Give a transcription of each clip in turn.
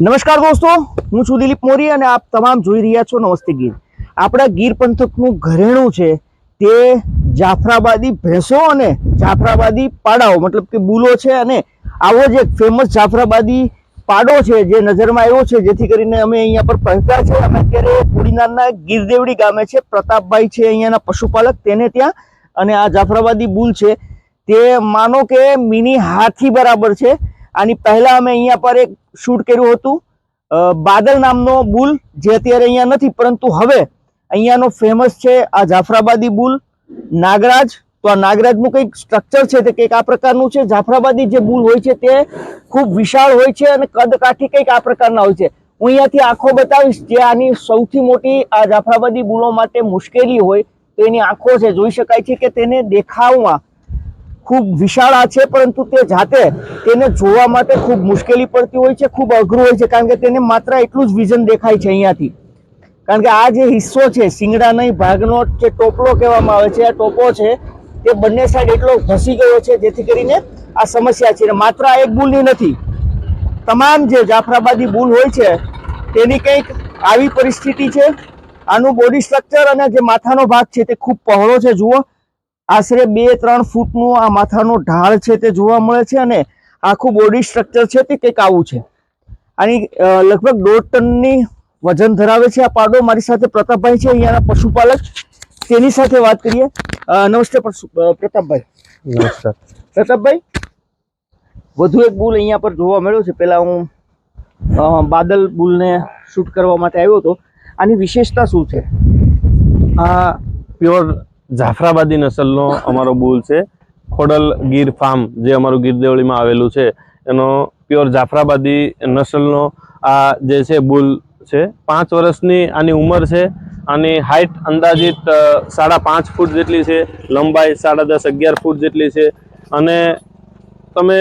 નમસ્કાર દોસ્તો, હું છું દિલીપ મોરી અને આપ તમામ જોઈ રહ્યા છો નમસ્તે ગીર. આપણા ગીર પંથકનું ઘરેણું છે તે જાફરાબાદી ભેંસો અને જાફરાબાદી પાડાઓ, મતલબ કે બુલો છે અને આવો જ એક ફેમસ જાફરાબાદી પાડો છે જે નજરમાં આવ્યો છે, જેથી કરીને અમે અહીંયા પર પહોંચ્યા છે. અમે અત્યારે કુડીનારના ગીરદેવડી ગામે છે. પ્રતાપભાઈ છે અહીંયાના પશુપાલક, તેને ત્યાં અને આ જાફરાબાદી બુલ છે તે માનો કે મિની હાથી બરાબર છે. આની પહેલા અમે અહીંયા પર એક શૂટ કર્યું હતું બાદલ નામનો બુલ, જે અત્યારે અહીંયા નથી, પરંતુ હવે અહીંયાનો ફેમસ છે આ જાફરાબાદી બુલ, નાગરાજ. તો આ નાગરાજનું કંઈક સ્ટ્રક્ચર છે તે કંઈક આ પ્રકારનું છે. જાફરાબાદી જે બુલ હોય છે તે ખૂબ વિશાળ હોય છે અને કદ કાઠી કંઈક આ પ્રકારના હોય છે. હું અહીંયાથી આંખો બતાવીશ, જે આની સૌથી મોટી આ જાફરાબાદી બુલો માટે મુશ્કેલી હોય તો એની આંખો છે, જોઈ શકાય છે કે તેને દેખાવમાં ખૂબ વિશાળ છે, પરંતુ તે જાતે તેને જોવા માટે ખૂબ મુશ્કેલી પડતી હોય છે, ખૂબ અઘરું હોય છે, કારણ કે તેને માત્ર એટલું જ વિઝન દેખાય છે અહીંયાથી. કારણ કે આ જે હિસ્સો છે, શિંગડા નહીં, ભાગનો જે ટોપલો કહેવામાં આવે છે, આ ટોપો છે, તે બંને સાઈડ એટલો ઘસી ગયો છે, જેથી કરીને આ સમસ્યા છે. અને માત્ર આ એક બુલની નથી, તમામ જે જાફરાબાદી બુલ હોય છે, તેની કંઈક આવી પરિસ્થિતિ છે. આનું બોડી સ્ટ્રક્ચર અને જે માથાનો ભાગ છે, તે ખૂબ પહોળો છે, જુઓ. આશરે બે ત્રણ ફૂટનું આ માથાનો ઢાળ છે તે જોવા મળે છે અને આખું બોડી સ્ટ્રક્ચર છે તે કંઈક આવું છે. આની લગભગ દોઢ ટનની વજન ધરાવે છે આ પાડો. મારી સાથે પ્રતાપભાઈ છે અહીંયાના પશુપાલક. તેની સાથે વાત કરીએ. નમસ્તે પ્રતાપભાઈ. નમસ્કાર. પ્રતાપભાઈ વધુ એક બુલ અહીંયા પર જોવા મળ્યો છે. પહેલાં હું બાદલ બુલને શૂટ કરવા માટે આવ્યો હતો. આની વિશેષતા શું છે? આ પ્યોર જાફરાબાદી નસલનો અમારો બુલ છે. ખોડલ ગીર ફાર્મ જે અમારું ગીર દેવળીમાં આવેલું છે. એનો પ્યોર જાફરાબાદી નસલનો આ જે છે બુલ છે. પાંચ વર્ષની આની ઉંમર છે. આની હાઇટ અંદાજિત સાડા પાંચ ફૂટ જેટલી છે. લંબાઈ સાડા દસ અગિયાર ફૂટ જેટલી છે. અને તમે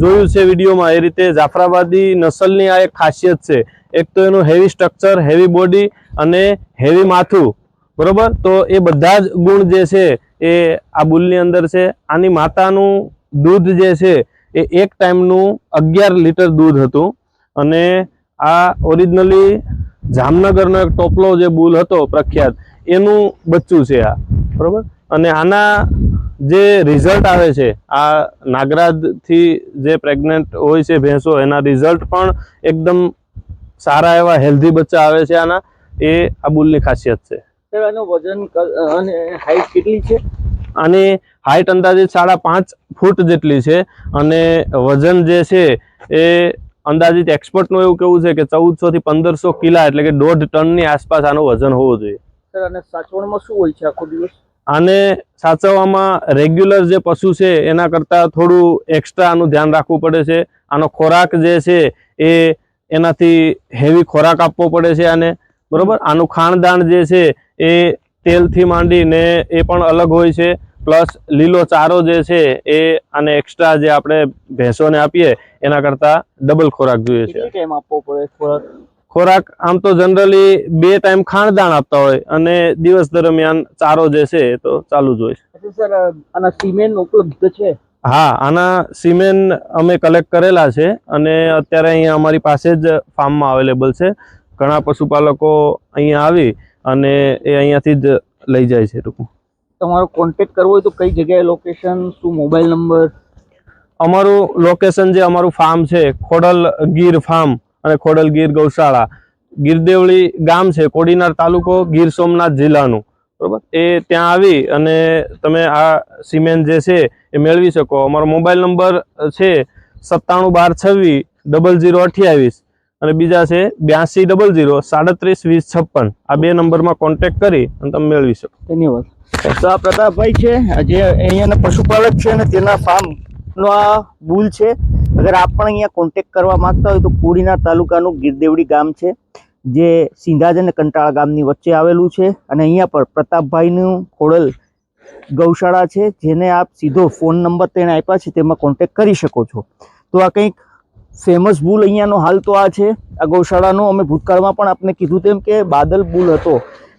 જોયું છે વિડીયોમાં એ રીતે જાફરાબાદી નસલની આ એક ખાસિયત છે. એક તો એનું હેવી સ્ટ્રક્ચર હેવી બોડી અને હેવી માથું. બરોબર? તો એ બધા જ ગુણ જે છે, એ આ બુલની અંદર છે. આની માતાનું દૂધ જે છે, એ એક ટાઈમનું અગિયાર લીટર દૂધ હતું. અને આ ઓરિજિનલી જામનગરનો એક ટોપલો જે બુલ હતો, પ્રખ્યાત, એનું બચ્ચું છે આ. બરોબર? અને આના જે રિઝલ્ટ આવે છે, આ નાગરાજથી જે પ્રેગ્નન્ટ હોય છે ભેંસો, એના રિઝલ્ટ પણ એકદમ સારા એવા હેલ્ધી બચ્ચા આવે છે આના. એ આ બુલની ખાસિયત છે. સર આનું વજન અને હાઈટ કેટલી છે? આની હાઇટ અંદાજિત સાડા પાંચ ફૂટ જેટલી છે. અને વજન જે છે એ અંદાજિત એક્સપર્ટનું એવું કેવું છે કે ચૌદસો થી પંદરસો કિલા એટલે કે દોઢ ટનની આસપાસ આનું વજન હોવું જોઈએ. સર અને સાચવણમાં શું હોય છે આખો દિવસ? આને સાચવવામાં રેગ્યુલર જે પશુ છે એના કરતાં થોડું એક્સ્ટ્રા આનું ધ્યાન રાખવું પડે છે. આનો ખોરાક જે છે એ એનાથી હેવી ખોરાક આપવો પડે છે આને બરોબર? આનું ખાણદાણ જે છે એ તેલથી માંડીને એ પણ અલગ હોય છે. પ્લસ લીલો ચારો જે છે એ આને એક્સ્ટ્રા જે આપણે ભેંસોને આપીએ એના કરતાં ડબલ ખોરાક જોઈએ છે. ખોરાક? આમ તો જનરલી બે ટાઈમ ખાણદાણ આપતા હોય અને દિવસ દરમિયાન ચારો જે છે એ તો ચાલુ જ હોય છે. હા સર આના સિમેન્ટ ઉપલબ્ધ છે? હા આના સિમેન અમે કલેક્ટ કરેલા છે અને અત્યારે અહીંયા અમારી પાસે જ ફાર્મમાં અવેલેબલ છે. ઘણા પશુપાલકો અહીંયા આવી અને એ અહીંયાથી જ લઈ જાય છે ટૂંકું તમારો કોન્ટેક્ટ કરવો હોય તો કઈ જગ્યાએ લોકેશન શું મોબાઈલ નંબર અમારું લોકેશન જે અમારું ફાર્મ છે ખોડલ ગીર ફાર્મ અને ખોડલ ગીર ગૌશાળા. ગીરદેવળી ગામ છે કોડીનાર તાલુકો ગીર સોમનાથ જિલ્લાનું. બરોબર? એ ત્યાં આવી અને તમે આ સિમેન્ટ જે છે એ મેળવી શકો. અમારો મોબાઈલ નંબર છે સત્તાણું બાર છવ્વીસ ડબલ જીરો અઠ્યાવીસ. અને બીજા છે બ્યાસી ડબલ ઝીરો સાડત્રીસ, વીસ, છપ્પન. આ બે નંબરમાં કોન્ટેક્ટ કરી અને તમે મેળવી શકો. ધન્યવાદ. તો આ પ્રતાપભાઈ છે, જે અહીંયાના પશુપાલક છે અને તેના ફાર્મનો આ બુલ છે. અગર આપ પણ અહીંયા કોન્ટેક્ટ કરવા માંગતા હોય તો કોડીનાર તાલુકાનું ગીરદેવડી ગામ છે, જે સિંધાજ અને કંટાળા ગામની વચ્ચે આવેલું છે. અને અહીંયા પર પ્રતાપભાઈનું ખોડલ ગૌશાળા છે, જેને આપ સીધો ફોન નંબર તેણે આપ્યા છે, તેમાં કોન્ટેક કરી શકો છો. તો આ કંઈક ફેમસ બુલ અહીંયાનો હાલ તો આ છે. આ ગૌશાળાનો અમે ભૂતકાળમાં પણ આપને કીધું તેમ કે બાદલ બુલ હતો.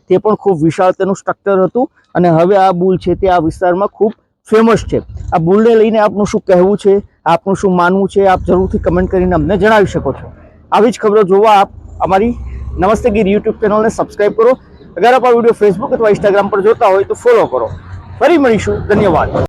તે પણ ખૂબ વિશાળ તેનું સ્ટ્રક્ચર હતું અને હવે આ બુલ છે તે આ વિસ્તારમાં ખૂબ ફેમસ છે. આ બુલને લઈને આપનું શું કહેવું છે? આપનું શું માનવું છે? આપ જરૂરથી કમેન્ટ કરીને અમને જણાવી શકો છો. આવી જ ખબરો જોવા આપ અમારી નમસ્તે ગીર યુટ્યુબ ચેનલને સબસ્ક્રાઈબ કરો. અગર આપ આ વીડિયો ફેસબુક અથવા ઇન્સ્ટાગ્રામ પર જોતા હોય તો ફોલો કરો. ફરી મળીશું. ધન્યવાદ.